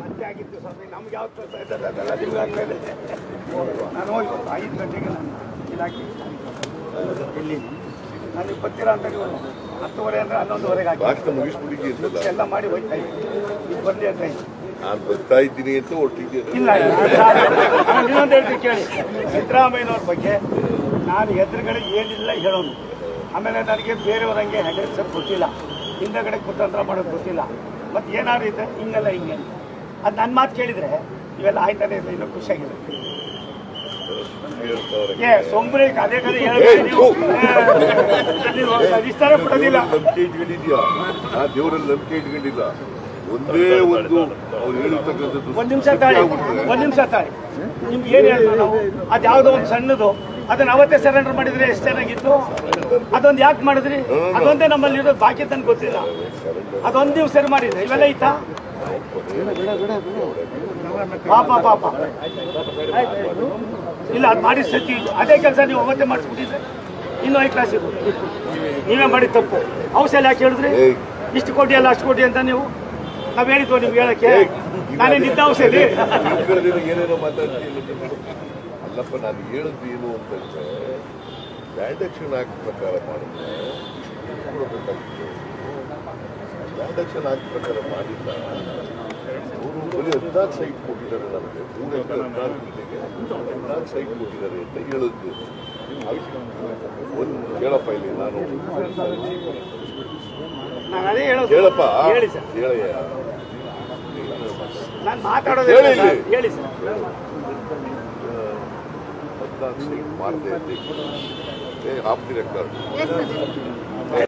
ಮತ್ತೆ ಆಗಿತ್ತು ನಮ್ಗೆ ನಾನು ಐದು ಗಂಟೆಗೆ ಇಲ್ಲಿ. ಅಂತ ನೀವು ಹತ್ತುವರೆ ಅಂದ್ರೆ ಹನ್ನೊಂದುವರೆಗೆ ಎಲ್ಲ ಮಾಡಿ ಹೋಗ್ತಾ ಇದ್ದೀವಿ ಬರ್ಲಿ ಅಂತ ನಾನು ಬರ್ತಾ ಇದ್ದೀನಿ ಅಂತ ಒಟ್ಟಿಗೆ. ಇಲ್ಲ ಇನ್ನೊಂದು ಹೇಳ್ತೀನಿ ಕೇಳಿ. ಸಿದ್ದರಾಮಯ್ಯನವ್ರ ಬಗ್ಗೆ ನಾನು ಎದುರುಗಡೆ ಏನಿಲ್ಲ ಹೇಳೋನು. ಆಮೇಲೆ ನನಗೆ ಬೇರೆಯವರಂಗೆ ಹೆಡ್ರೆಸ್ ಗೊತ್ತಿಲ್ಲ. ಹಿಂದಗಡೆ ಕುತಂತ್ರ ಮಾಡೋದು ಗೊತ್ತಿಲ್ಲ. ಮತ್ತೆ ಏನಾದ್ರು ಇದೆ ಹಿಂಗಲ್ಲ ಹಿಂಗೆ ಅದು ನನ್ನ ಮಾತು ಕೇಳಿದ್ರೆ ಇವೆಲ್ಲ ಆಯ್ತಾನೆ ಇಲ್ಲ ಇನ್ನೂ ಖುಷಿಯಾಗಿದೆ ಏ ಸೊಂಬ್ರಿ ಅದೇ ಕಡೆ ನೀವು. ವಿಸ್ತಾರ ಪಡೋದಿಲ್ಲ. ನಂಬಿಕೆ ಇಟ್ಕೊಂಡಿದ್ಯಾ? ಆ ದೇವರಲ್ಲಿ ನಂಬಿಕೆ ಇಟ್ಕೊಂಡಿಲ್ಲ. ಒಂದೇ ಒಂದು ಅವ್ರು ಹೇಳಿರ್ತಕ್ಕಂಥದ್ದು ಒಂದ್ ನಿಮಿಷ ತಾಳಿ ಒಂದ್ ನಿಮಿಷ ತಾಳಿ. ನಿಮ್ಗೆ ಏನ್ ಹೇಳಿದ್ರು ನಾವು? ಅದ್ ಯಾವ್ದೋ ಒಂದು ಸಣ್ಣದು. ಅದನ್ನ ಅವತ್ತೇ ಸರೆಂಡರ್ ಮಾಡಿದ್ರೆ ಎಷ್ಟು ಚೆನ್ನಾಗಿತ್ತು? ಅದೊಂದು ಯಾಕೆ ಮಾಡಿದ್ರಿ? ಅದೊಂದೇ ನಮ್ಮಲ್ಲಿ ಇರೋದು ಬಾಕಿ ತನಕ ಗೊತ್ತಿಲ್ಲ ಅದೊಂದ್ ನೀವು ಸರಿ ಮಾಡಿದ್ರೆ. ಇವೆಲ್ಲ ಐತಾ ಪಾಪ ಪಾಪ. ಇಲ್ಲ ಅದು ಮಾಡಿ ಸತಿ ಅದೇ ಕೆಲಸ ನೀವು ಅವತ್ತೇ ಮಾಡಿಸ್ಬಿಟ್ಟಿದ್ರೆ. ಇನ್ನೂ ಐದು ಕ್ಲಾಸ್ ಇದು ನೀವೇ ಮಾಡಿದ ತಪ್ಪು. ಔಷಧ ಯಾಕೆ ಹೇಳಿದ್ರಿ? ಇಷ್ಟು ಕೋಟಿ ಅಲ್ಲ ಅಷ್ಟು ಕೋಟಿ ಅಂತ ನೀವು? ನಾವ್ ಹೇಳಿದ್ವು ನಿಮ್ಗೆ ಹೇಳಕ್ಕೆ? ನಾನೇ ನಿದ್ದ ಔಷಧಿ? ಏನೇನೋ ಮಾತಾಡ್ತೀನಿ ಅಲ್ಲಪ್ಪ ನಾನು ಹೇಳಿದ್ವಿ ಏನು ಅಂತಂದ್ರೆ ಟ್ರಾನ್ಸಾಕ್ಷನ್ ಆಕ್ಟ್ ಪ್ರಕಾರ ಮಾಡಿದ್ರೆ ಟ್ರಾನ್ಸಾಕ್ಷನ್ ಆಕ್ಟ್ ಪ್ರಕಾರ ಮಾಡಿಲ್ಲ. ಅವರು ಬರೀ ಹದಿನಾಲ್ಕು ಸೈಟ್ ಕೊಟ್ಟಿದ್ದಾರೆ ನನಗೆ ಮೂರು ಎಕರೆ ಹದಿನಾಲ್ಕು ಗಂಟೆಗೆ ಹದಿನಾಲ್ಕು ಸೈಟ್ ಕೊಟ್ಟಿದ್ದಾರೆ ಅಂತ ಹೇಳಿದ್ರು ಒಂದು ಹೇಳಪ್ಪ ಇಲ್ಲಿ ನಾನು. ನಾನು ಅದೇ ಹೇಳೋದು. ಹೇಳಪ್ಪ ಹೇಳಿ ಸರ್. ಹೇಳಯ್ಯ ನಾನು ಮಾತಾಡೋದು ಹೇಳಿ ಇಲ್ಲಿ. ಹೇಳಿ. ಸರ್. Yes, sir.